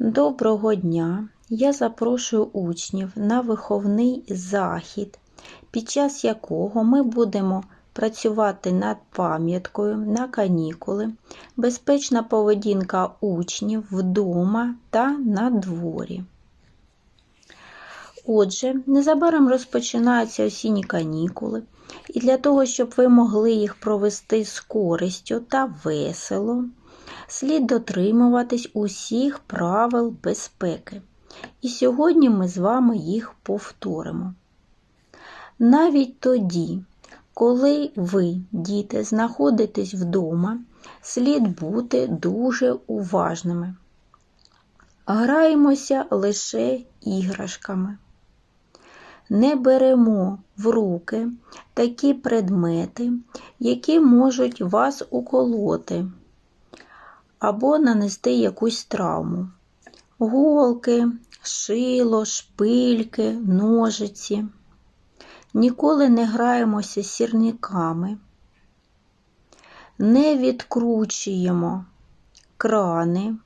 Доброго дня! Я запрошую учнів на виховний захід, під час якого ми будемо працювати над пам'яткою на канікули, безпечна поведінка учнів вдома та на дворі. Отже, незабаром розпочинаються осінні канікули, і для того, щоб ви могли їх провести з користю та весело, слід дотримуватись усіх правил безпеки. І сьогодні ми з вами їх повторимо. Навіть тоді, коли ви, діти, знаходитесь вдома, слід бути дуже уважними. Граємося лише іграшками. Не беремо в руки такі предмети, які можуть вас уколоти або нанести якусь травму. Голки, шило, шпильки, ножиці. Ніколи не граємося сірниками. Не відкручуємо крани.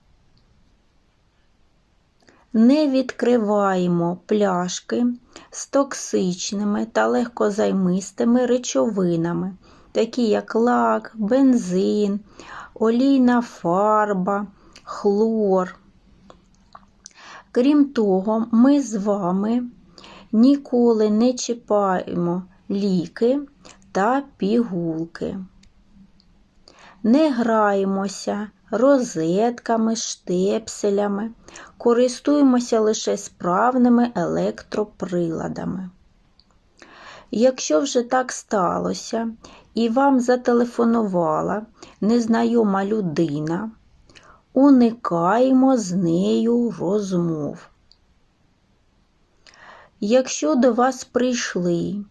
Не відкриваємо пляшки з токсичними та легкозаймистими речовинами, такі як лак, бензин, олійна фарба, хлор. Крім того, ми з вами ніколи не чіпаємо ліки та пігулки. Не граємося розетками, штепселями, користуємося лише справними електроприладами. Якщо вже так сталося і вам зателефонувала незнайома людина, уникаємо з нею розмов. Якщо до вас прийшли,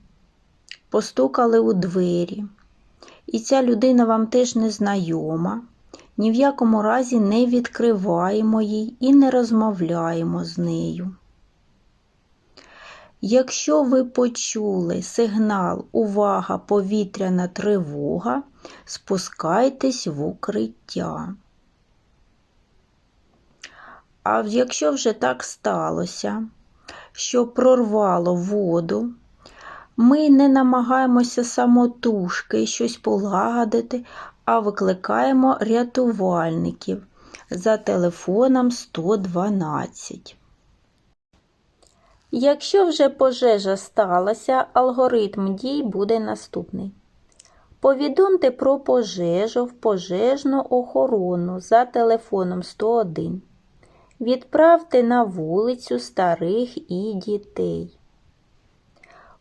постукали у двері, і ця людина вам теж незнайома, ні в якому разі не відкриваємо їй і не розмовляємо з нею. Якщо ви почули сигнал Увага, повітряна тривога, спускайтесь в укриття. А якщо вже так сталося, що прорвало воду, ми не намагаємося самотужки щось полагодити, а викликаємо рятувальників за телефоном 112. Якщо вже пожежа сталася, алгоритм дій буде наступний. Повідомте про пожежу в пожежну охорону за телефоном 101. Відправте на вулицю старих і дітей.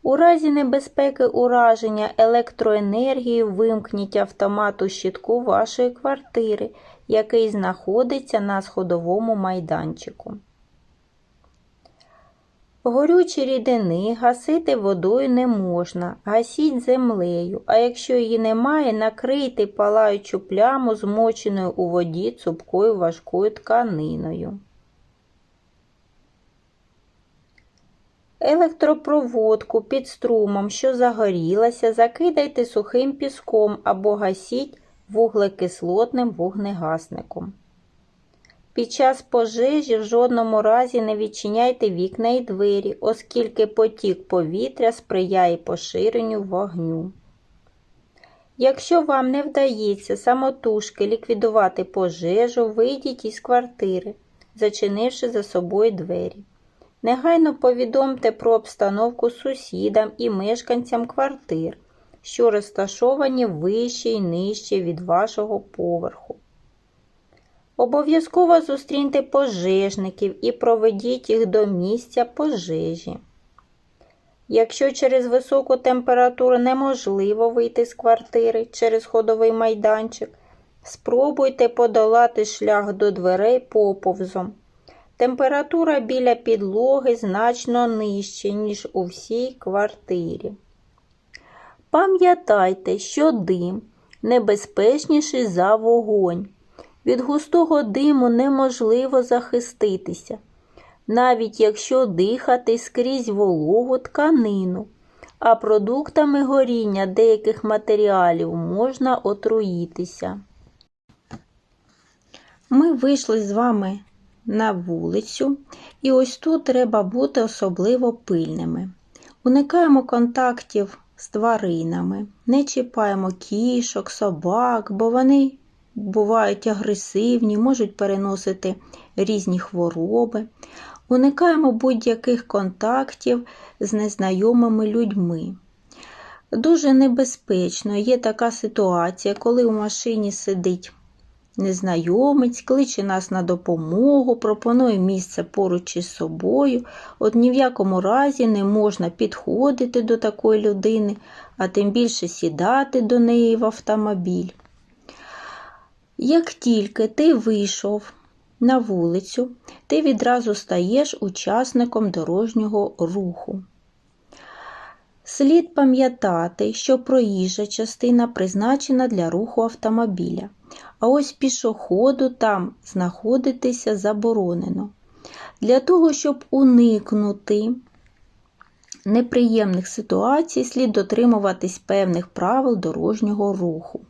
У разі небезпеки ураження електроенергії вимкніть автомату щитку вашої квартири, який знаходиться на сходовому майданчику. Горючі рідини гасити водою не можна, гасіть землею, а якщо її немає, накрийте палаючу пляму змоченою у воді цупкою важкою тканиною. Електропроводку під струмом, що загорілася, закидайте сухим піском або гасіть вуглекислотним вогнегасником. Під час пожежі в жодному разі не відчиняйте вікна і двері, оскільки потік повітря сприяє поширенню вогню. Якщо вам не вдається самотужки ліквідувати пожежу, вийдіть із квартири, зачинивши за собою двері. Негайно повідомте про обстановку сусідам і мешканцям квартир, що розташовані вище і нижче від вашого поверху. Обов'язково зустріньте пожежників і проведіть їх до місця пожежі. Якщо через високу температуру неможливо вийти з квартири через ходовий майданчик, спробуйте подолати шлях до дверей поповзом. Температура біля підлоги значно нижча, ніж у всій квартирі. Пам'ятайте, що дим небезпечніший за вогонь. Від густого диму неможливо захиститися, навіть якщо дихати скрізь вологу тканину, а продуктами горіння деяких матеріалів можна отруїтися. Ми вийшли з вами на вулицю, і ось тут треба бути особливо пильними. Уникаємо контактів з тваринами, не чіпаємо кішок, собак, бо вони бувають агресивні, можуть переносити різні хвороби. Уникаємо будь-яких контактів з незнайомими людьми. Дуже небезпечно є така ситуація, коли у машині сидить незнайомець, кличе нас на допомогу, пропонує місце поруч із собою. От ні в якому разі не можна підходити до такої людини, а тим більше сідати до неї в автомобіль. Як тільки ти вийшов на вулицю, ти відразу стаєш учасником дорожнього руху. Слід пам'ятати, що проїжджа частина призначена для руху автомобіля, а ось пішоходу там знаходитися заборонено. Для того, щоб уникнути неприємних ситуацій, слід дотримуватись певних правил дорожнього руху.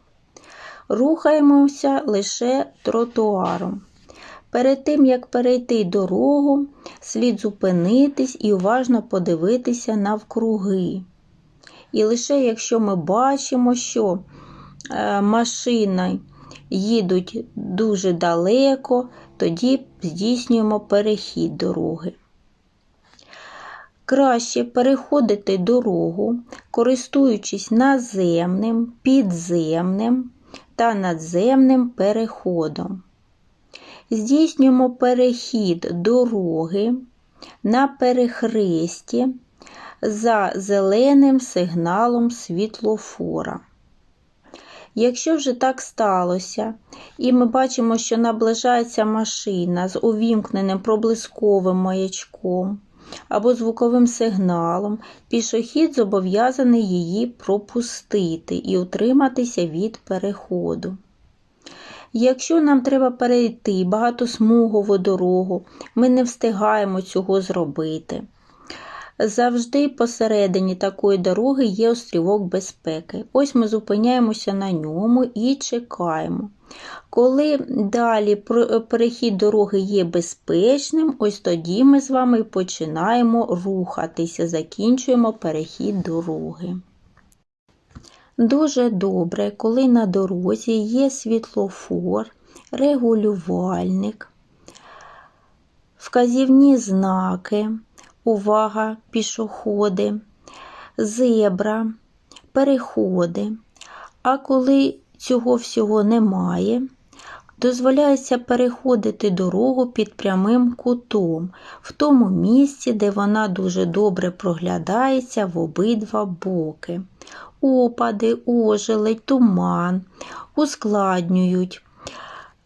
Рухаємося лише тротуаром. Перед тим, як перейти дорогу, слід зупинитись і уважно подивитися навкруги. І лише якщо ми бачимо, що е, машини їдуть дуже далеко, тоді здійснюємо перехід дороги. Краще переходити дорогу, користуючись наземним, підземним та надземним переходом. Здійснюємо перехід дороги на перехресті за зеленим сигналом світлофора. Якщо вже так сталося, і ми бачимо, що наближається машина з увімкненим проблисковим маячком або звуковим сигналом, пішохід зобов'язаний її пропустити і утриматися від переходу. Якщо нам треба перейти багатосмугову дорогу, ми не встигаємо цього зробити. Завжди посередині такої дороги є острівок безпеки. Ось ми зупиняємося на ньому і чекаємо. Коли далі перехід дороги є безпечним, ось тоді ми з вами починаємо рухатися, закінчуємо перехід дороги. Дуже добре, коли на дорозі є світлофор, регулювальник, вказівні знаки, увага, пішоходи, зебра, переходи. А коли цього всього немає, дозволяється переходити дорогу під прямим кутом, в тому місці, де вона дуже добре проглядається в обидва боки. Опади, ожеледь, туман ускладнюють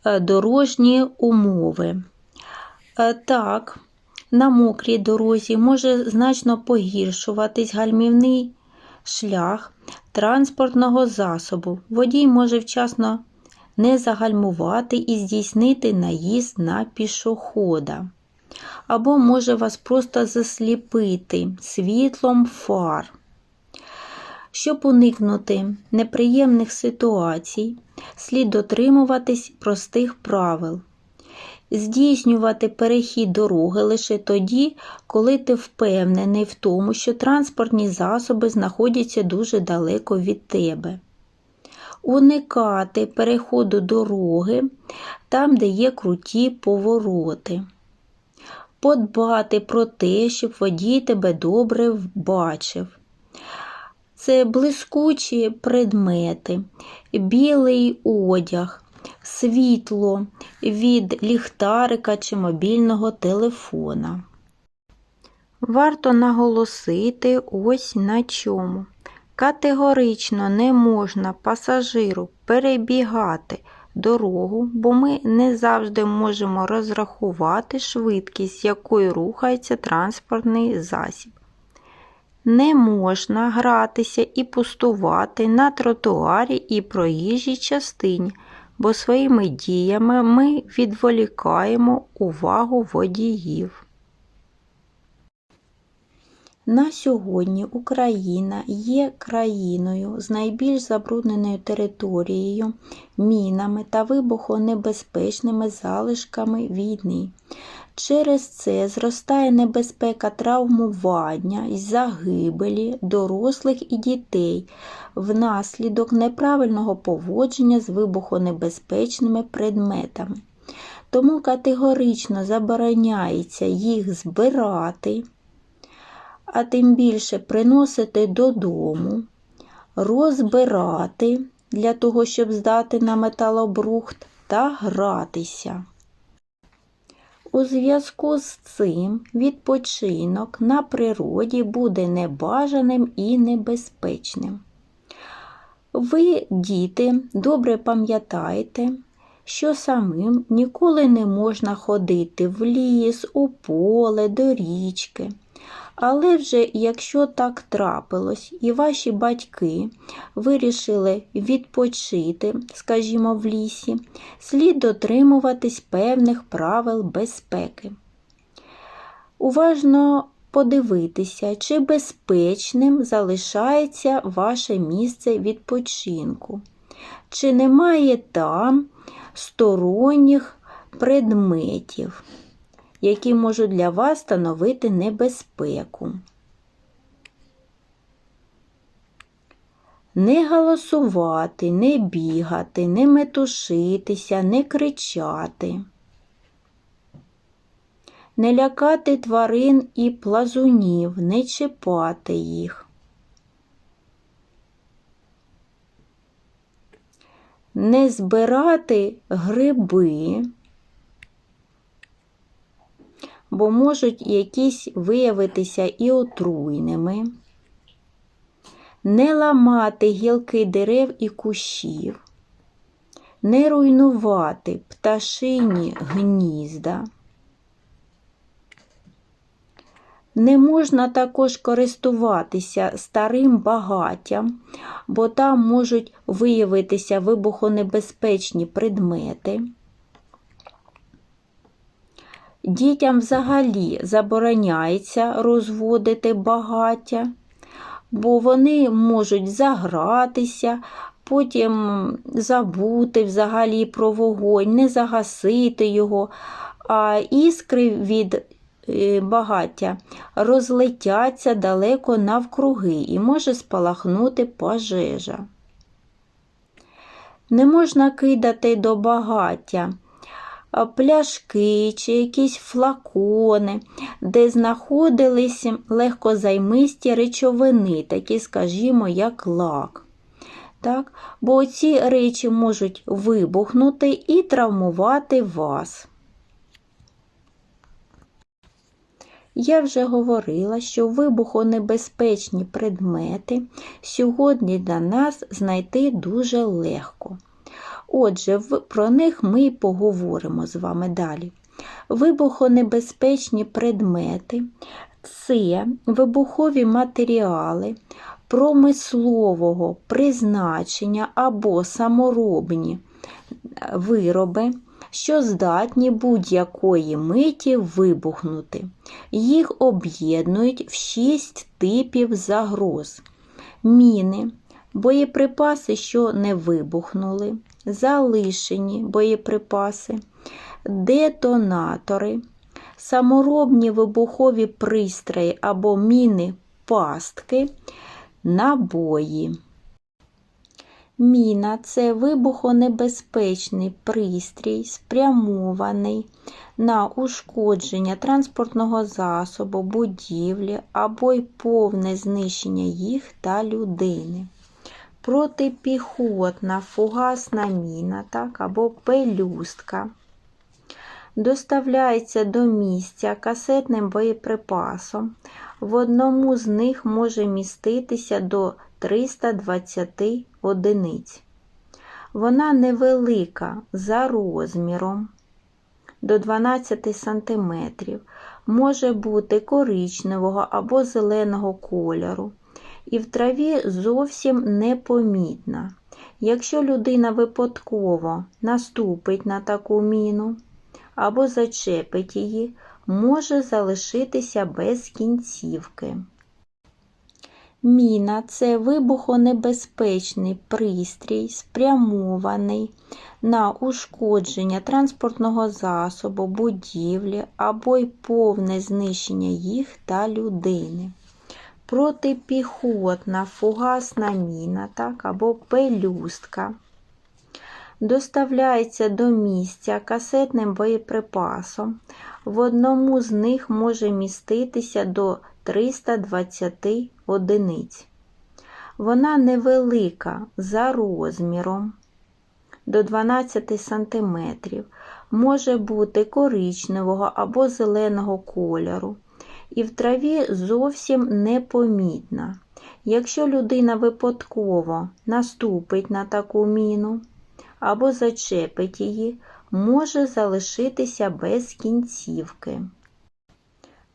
е, дорожні умови. Е, так, на мокрій дорозі може значно погіршуватись гальмівний шлях транспортного засобу. Водій може вчасно не загальмувати і здійснити наїзд на пішохода. Або може вас просто засліпити світлом фар. Щоб уникнути неприємних ситуацій, слід дотримуватись простих правил. Здійснювати перехід дороги лише тоді, коли ти впевнений в тому, що транспортні засоби знаходяться дуже далеко від тебе. Уникати переходу дороги там, де є круті повороти. Подбати про те, щоб водій тебе добре бачив. Це блискучі предмети, білий одяг, світло від ліхтарика чи мобільного телефона. Варто наголосити ось на чому. Категорично не можна пасажиру перебігати дорогу, бо ми не завжди можемо розрахувати швидкість, якою рухається транспортний засіб. Не можна гратися і пустувати на тротуарі і проїжджій частині, бо своїми діями ми відволікаємо увагу водіїв. На сьогодні Україна є країною з найбільш забрудненою територією, мінами та вибухонебезпечними залишками війни. Через це зростає небезпека травмування і загибелі дорослих і дітей внаслідок неправильного поводження з вибухонебезпечними предметами. Тому категорично забороняється їх збирати, а тим більше приносити додому, розбирати для того, щоб здати на металобрухт та гратися. У зв'язку з цим відпочинок на природі буде небажаним і небезпечним. Ви, діти, добре пам'ятаєте, що самим ніколи не можна ходити в ліс, у поле, до річки. Але вже якщо так трапилось, і ваші батьки вирішили відпочити, скажімо, в лісі, слід дотримуватись певних правил безпеки. Уважно подивитися, чи безпечним залишається ваше місце відпочинку, чи немає там сторонніх предметів які можуть для вас становити небезпеку. Не голосувати, не бігати, не метушитися, не кричати, не лякати тварин і плазунів, не чіпати їх. Не збирати гриби, бо можуть якісь виявитися і отруйними, не ламати гілки дерев і кущів, не руйнувати пташині гнізда. Не можна також користуватися старим багаттям, бо там можуть виявитися вибухонебезпечні предмети. Дітям взагалі забороняється розводити багаття, бо вони можуть загратися, потім забути взагалі про вогонь, не загасити його, а іскри від е, багаття розлетяться далеко навкруги і може спалахнути пожежа. Не можна кидати до багаття пляшки чи якісь флакони, де знаходились легкозаймисті речовини, такі, скажімо, як лак. Так? Бо ці речі можуть вибухнути і травмувати вас. Я вже говорила, що вибухонебезпечні предмети сьогодні для нас знайти дуже легко. Отже, про них ми й поговоримо з вами далі. Вибухонебезпечні предмети це вибухові матеріали промислового призначення або саморобні вироби, що здатні будь-якої миті вибухнути. Їх об'єднують в шість типів загроз: міни, боєприпаси, що не вибухнули, залишені боєприпаси, детонатори, саморобні вибухові пристрої або міни пастки, набої. Міна це вибухонебезпечний пристрій, спрямований на ушкодження транспортного засобу, будівлі або й повне знищення їх та людини протипіхотна фугасна міна так, або пелюстка. Доставляється до місця касетним боєприпасом. В одному з них може міститися до 320 одиниць. Вона невелика за розміром до 12 см, може бути коричневого або зеленого кольору і в траві зовсім непомітна. Якщо людина випадково наступить на таку міну або зачепить її, може залишитися без кінцівки. Міна це вибухонебезпечний пристрій, спрямований на ушкодження транспортного засобу, будівлі або й повне знищення їх та людини. Протипіхотна фугасна міна так, або пелюстка доставляється до місця касетним боєприпасом. В одному з них може міститися до 320 одиниць. Вона невелика за розміром до 12 см, може бути коричневого або зеленого кольору і в траві зовсім непомітна. Якщо людина випадково наступить на таку міну або зачепить її, може залишитися без кінцівки.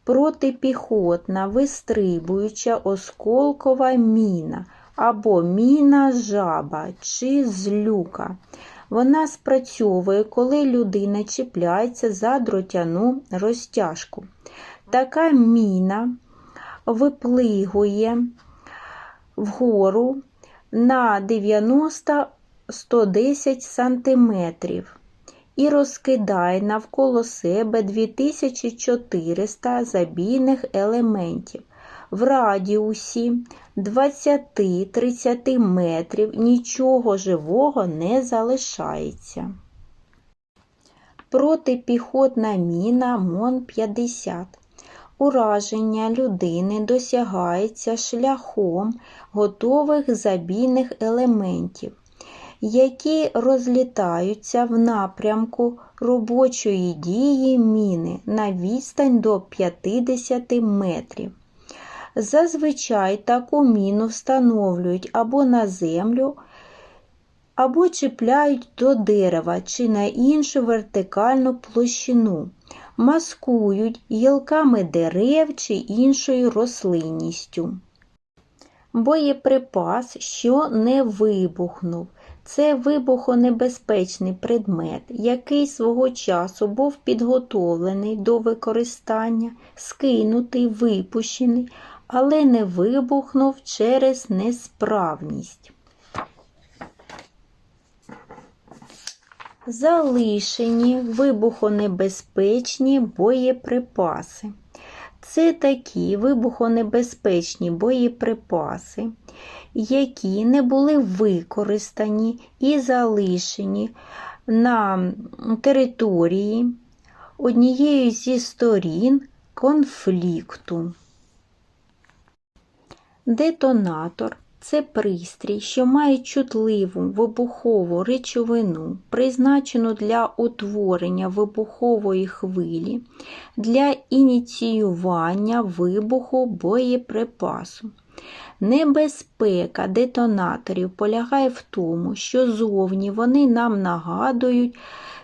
Протипіхотна вистрибуюча осколкова міна або міна жаба чи злюка. Вона спрацьовує, коли людина чіпляється за дротяну розтяжку. Така міна виплигує вгору на 90-110 см і розкидає навколо себе 2400 забійних елементів. В радіусі 20-30 метрів нічого живого не залишається. Протипіхотна міна МОН-50. Ураження людини досягається шляхом готових забійних елементів, які розлітаються в напрямку робочої дії міни на відстань до 50 метрів. Зазвичай таку міну встановлюють або на землю, або чіпляють до дерева чи на іншу вертикальну площину, маскують гілками дерев чи іншою рослинністю. Боєприпас, що не вибухнув, це вибухонебезпечний предмет, який свого часу був підготовлений до використання, скинутий, випущений, але не вибухнув через несправність. Залишені вибухонебезпечні боєприпаси. Це такі вибухонебезпечні боєприпаси, які не були використані і залишені на території однієї зі сторін конфлікту. Детонатор це пристрій, що має чутливу вибухову речовину, призначену для утворення вибухової хвилі для ініціювання вибуху боєприпасу. Небезпека детонаторів полягає в тому, що зовні вони нам нагадують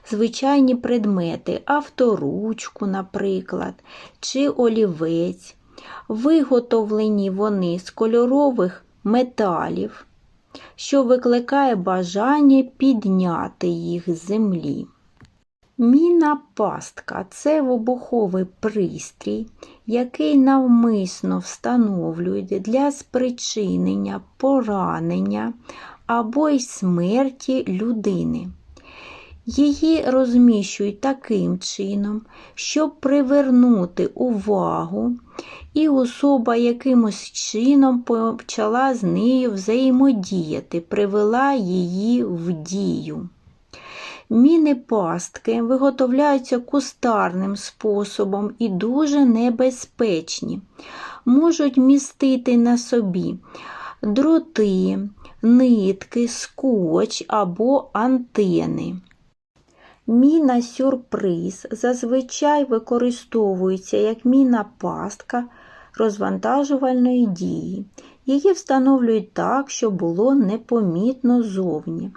звичайні предмети, авторучку, наприклад, чи олівець. Виготовлені вони з кольорових металів, що викликає бажання підняти їх з землі. Міна пастка це вибуховий пристрій, який навмисно встановлюють для спричинення поранення або й смерті людини. Її розміщують таким чином, щоб привернути увагу, і особа якимось чином почала з нею взаємодіяти, привела її в дію. Міни пастки виготовляються кустарним способом і дуже небезпечні, можуть містити на собі дроти, нитки, скотч або антени. Міна сюрприз зазвичай використовується як міна пастка розвантажувальної дії. Її встановлюють так, щоб було непомітно зовні.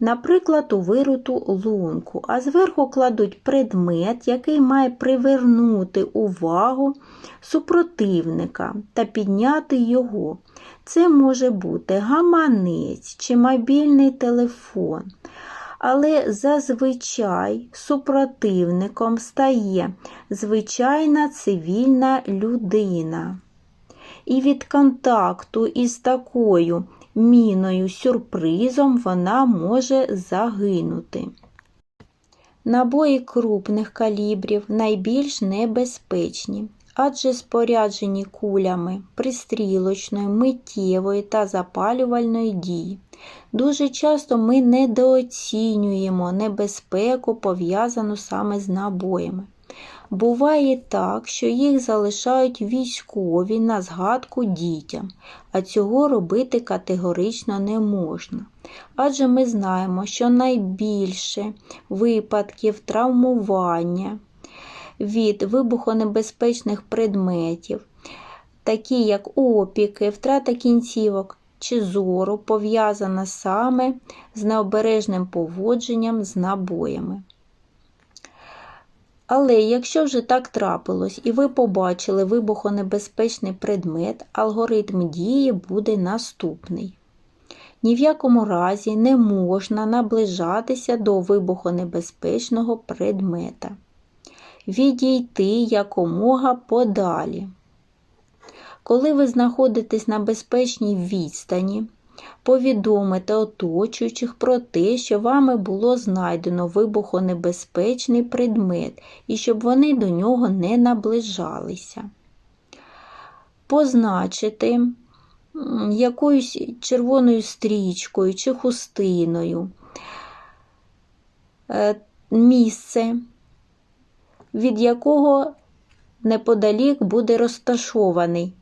Наприклад, у вируту лунку, а зверху кладуть предмет, який має привернути увагу супротивника та підняти його. Це може бути гаманець чи мобільний телефон але зазвичай супротивником стає звичайна цивільна людина, і від контакту із такою міною сюрпризом вона може загинути. Набої крупних калібрів найбільш небезпечні, адже споряджені кулями пристрілочної, миттєвої та запалювальної дії. Дуже часто ми недооцінюємо небезпеку, пов'язану саме з набоями. Буває так, що їх залишають військові на згадку дітям, а цього робити категорично не можна. Адже ми знаємо, що найбільше випадків травмування від вибухонебезпечних предметів, такі як опіки, втрата кінцівок чи зору, пов'язана саме з необережним поводженням з набоями. Але якщо вже так трапилось і ви побачили вибухонебезпечний предмет, алгоритм дії буде наступний. Ні в якому разі не можна наближатися до вибухонебезпечного предмета. Відійти якомога подалі. Коли ви знаходитесь на безпечній відстані, повідомити оточуючих про те, що вами було знайдено вибухонебезпечний предмет і щоб вони до нього не наближалися. Позначити якоюсь червоною стрічкою чи хустиною е, місце, від якого неподалік буде розташований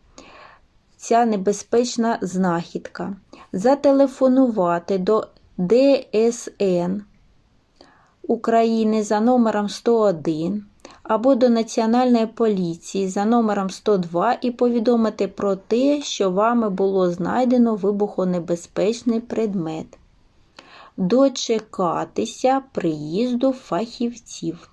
ця небезпечна знахідка. Зателефонувати до ДСН України за номером 101 або до Національної поліції за номером 102 і повідомити про те, що вами було знайдено вибухонебезпечний предмет. Дочекатися приїзду фахівців.